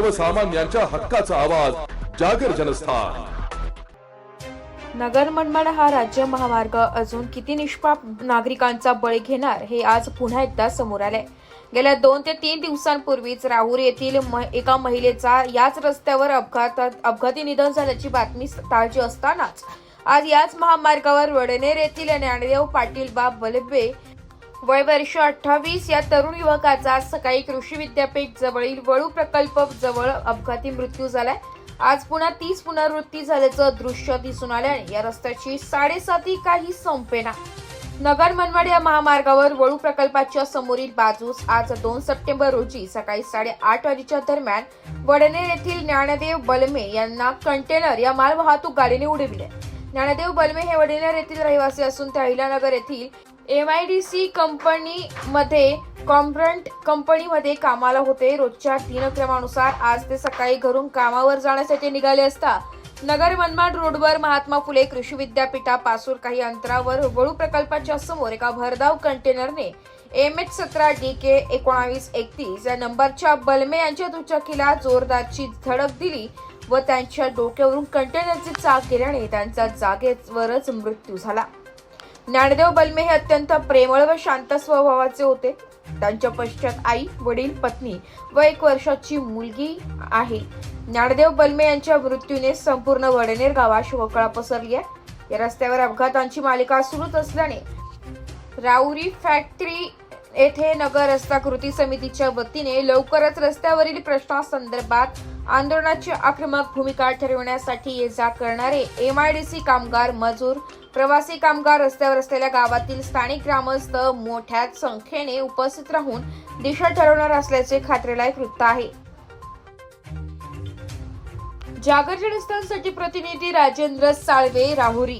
सर्वसामान्यांच्या हक्काचा आवाज जागर जनस्थान. नगर मनमाड हा राज्य महामार्ग. अजून किती निष्पाप नागरिकांचा बळी घेणार हे आज पुन्हा एकदा समोर आले गेल्या दोन ते तीन दिवसांपूर्वीच राहूर येथील एका महिलेचा याच रस्त्यावर अपघातात अपघाती निधन झाल्याची बातमी ताजी असतानाच आज याच महामार्गावर वडनेर येथील ज्ञानदेव पाटील बाब बलबे वय वर्ष अठ्ठावीस या तरुण युवकाचा आज सकाळी कृषी विद्यापीठ जवळील वळू प्रकल्प जवळ अपघाती मृत्यू झालाय. आज पुन्हा तीस पुनरावृत्ती झाल्याचं दृश्य दिसून आल्याने या रस्त्याची साडेसाती काही संपेना नगर मनमाड या महामार्गावर वळू प्रकल्पाच्या समोरील बाजूस आज दोन सप्टेंबर रोजी सकाळी साडेआठ वाजेच्या दरम्यान वडनेर येथील ज्ञानदेव बलमे यांना कंटेनर या मालवाहतूक गाडीने उडविले. ज्ञानदेव बलमे हे वडनेर येथील रहिवासी असून ते अहिलानगर येथील एम आय डी सी कंपनीमध्ये कॉम्ब्रंट कंपनीमध्ये कामाला होते. रोजच्या दिनक्रमानुसार आज ते सकाळी घरून कामावर जाण्यासाठी निघाले असता नगर मनमाड रोडवर महात्मा फुले कृषी विद्यापीठापासून काही अंतरावर वळू प्रकल्पाच्या समोर एका भरधाव कंटेनरने एम एच सतरा डी के एकोणावीस एकतीस या नंबरच्या बलमे यांच्या दुचाकीला जोरदारची धडक दिली व त्यांच्या डोक्यावरून कंटेनरची चाक गेल्याने त्यांचा जागेवरच मृत्यू झाला. ज्ञानदेव बलमे हे अत्यंत प्रेमळ व शांत स्वभावाचे होते. त्यांच्या पश्चात आई वडील पत्नी व एक वर्षाची मुलगी आहे. ज्ञानदेव बलमे यांच्या मृत्यूने संपूर्ण वडनेर गावात शोकळा पसरली आहे या रस्त्यावर अपघातांची मालिका सुरूच असल्याने राऊरी फॅक्टरी येथे नगर रस्ता कृती समितीच्या वतीने लवकरच रस्त्यावरील प्रश्नासंदर्भात आंदोलनाची आक्रमक भूमिका ठरवण्यासाठी ये जा करणारे एम आय डी सी कामगार मजूर प्रवासी कामगार रस्त्यावर असलेल्या गावातील स्थानिक ग्रामस्थ मोठ्या संख्येने उपस्थित राहून दिशा ठरवणार असल्याचे खात्रीलायक वृत्त आहे. जागर जनस्थानसाठी प्रतिनिधी राजेंद्र साळवे राहुरी